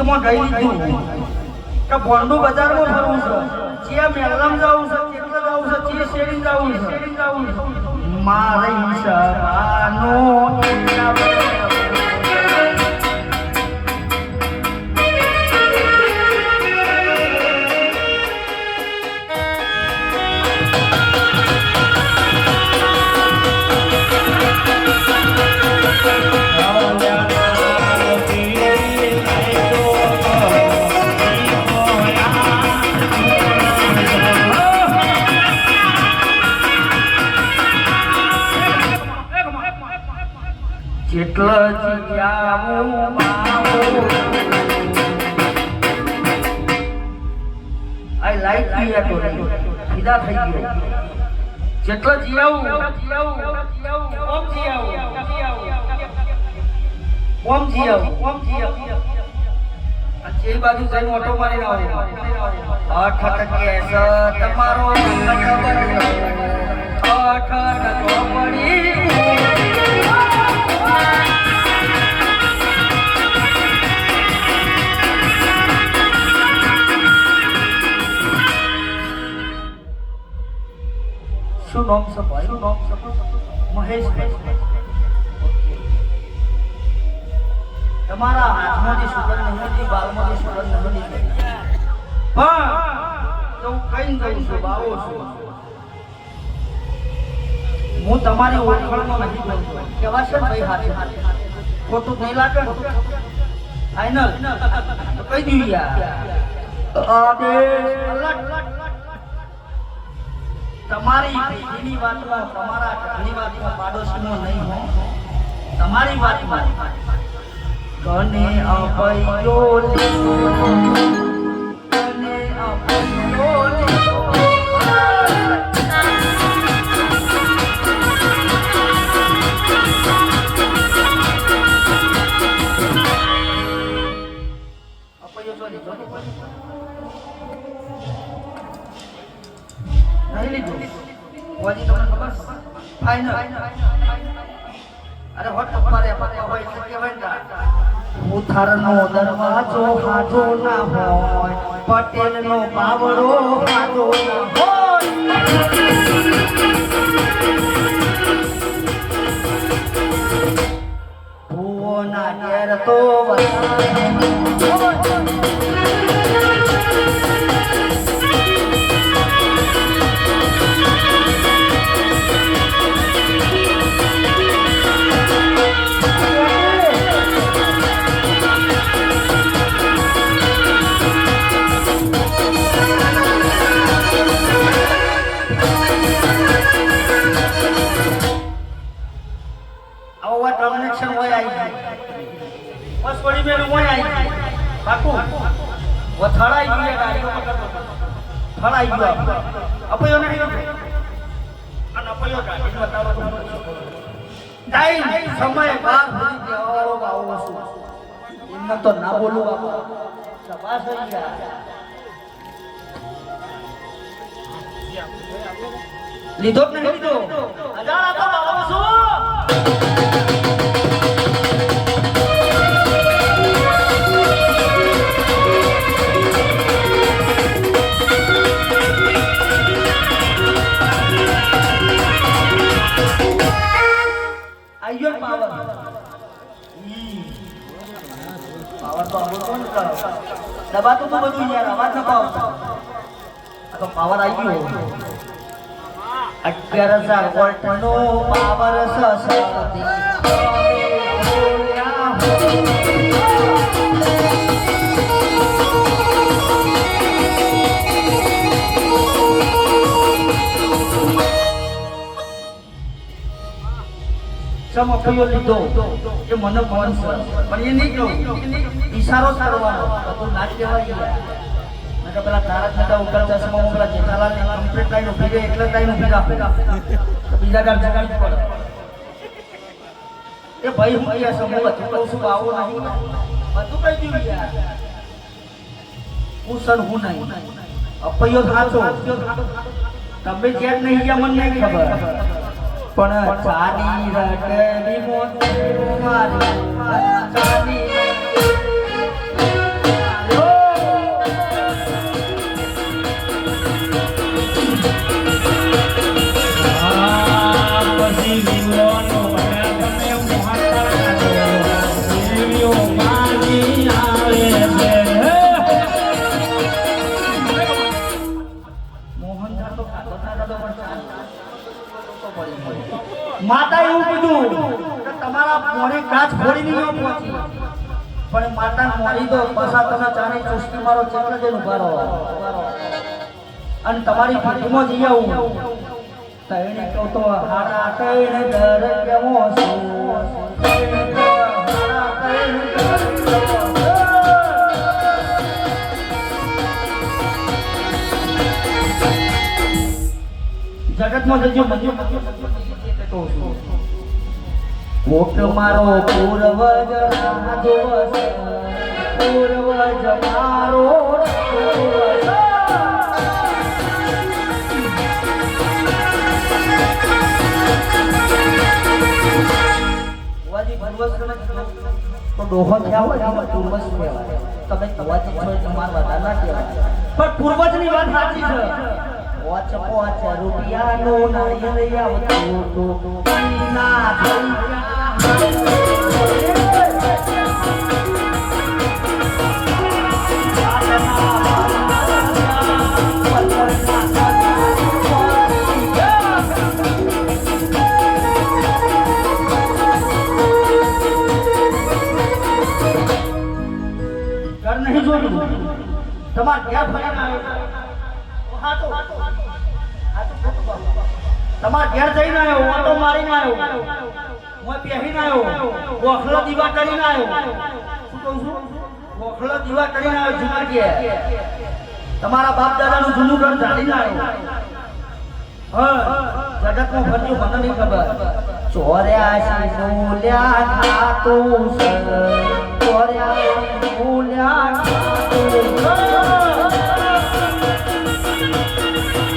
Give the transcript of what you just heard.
ચિત્તમાં ગઈ લીધું કે બોન્ડુ બજારમાં ફરવું છે. જે મેલમ જવું છે કેટલા જવું છે, જે શેરિંગ જવું છે. શેરિંગ જવું છે મારે ઈશારાનો એટલા જીયાવું માવું આ લાઈટ પી હતો સીધા થઈ ગયો. જેટલા જીયાવું ઓમ જીયાવું ઓમ જીયાવું ઓમ જીયાવું આ જે બાજુ જઈને ઓટો મારીને આવે. અઠ કેસ તમારો. શું નામ છે ભાઈ? શું નામ છે? મહેશ તમારા હાથમાંથી સુગંધ નથી બાલમાંથી સુગંધ નથી પણ તો હું કઈ દઉં છું બાવો છું. હું તમારી ઓળખાણમાં નથી બોલતો કેવા છે ભાઈ હાથે ખોટું નહીં લાગે ફાઈનલ કહી દઉં યાર. આદેશ તમારી પેઢીની વાતમાં, તમારા ઘરની વાતમાં નહીં હો. તમારી વાતમાં. કને અપયો કને અપયો લીધો અપયો નહીં લીધો. હોજી તમને ખબર? ફાઈનલ અરે હોટ તમારે અમારે હોય એટલે કહેવાય ને? ઉથારનો દરવાજો હાજો ના હોય, પટેલનો પાવડો હાજો ના હોય. ભૂવોના ઘેર તો વધારે આવા ટ્રાન્ઝેક્શન હોય આવી બસ થોડી મેળ હોય આવી પાકું નહીં સમય બાર તો ના બોલું લીધો કે લીધો. આયો પાવર. પાવર તો આવો કોણ કરો દબા તો બધું યાર, અવાજ નતો આવતો આ તો પાવર આવી ગયો અગિયાર હજાર વોલ્ટ નો પાવર સસતી સમપયો લીધો એ મને ફોન છે પણ એ નહીં કહો. ઈશારો કરવાનો તો ના કહેવાય પેલા તારક મહેતા ઉપર ચશ્મા પેલા જેઠાલાલ ને એટલે લાઈન ઊભી રાખે. બીજા ગામ પડે. એ ભાઈ, હું અહીંયા સમૂહ હતું કહું છું હું સર, હું નહીં. અપૈયો થાચો તમે જ્યાં નહીં ગયા, મને નહીં ખબર. પણ ચાલી રટની મોતી મારી ચાલી મોણે કાચ ફોડી નહીં પહોંચી. પણ માતા મોરી તો પાછા તમે ચાની ચુસ્તી મારો ચેટલે જઈને ઊભા અને તમારી પેટીમાં જઈ આવું તઈને કહું તો હારા તઈને દર કેવો છું? જગતમાં જજો, મંજુ. કહું છું કોટ મારો પૂર્વજ પૂર્વજ મારો તો ડોહો થયા હોય ને પૂર્વજ કહેવાય. તમે કુવાજી છો એટલે વધારે ના કહેવાય. પણ પૂર્વજની વાત સાચી છે પોચ પોચ રૂપિયાનો નારિયેળ આવતું. ના. તમારે ક્યાં ફરીને આવ્યો. તમારે ઘેર જઈને આવ્યો ઓટો મારીને આવ્યો. હું પહેરીને આવ્યો ગોખલો દીવા કરીને આવ્યો શું દીવા કરીને આવ્યો જુનાગઢ તમારા બાપ દાદાનું જૂનું ઘર જાણીને આવ્યો હા જગતમાં ફર્યું મને નહીં ખબર ચોર્યાસી મૂલ્યા ખાતું ચોર્યાસી મૂલ્યા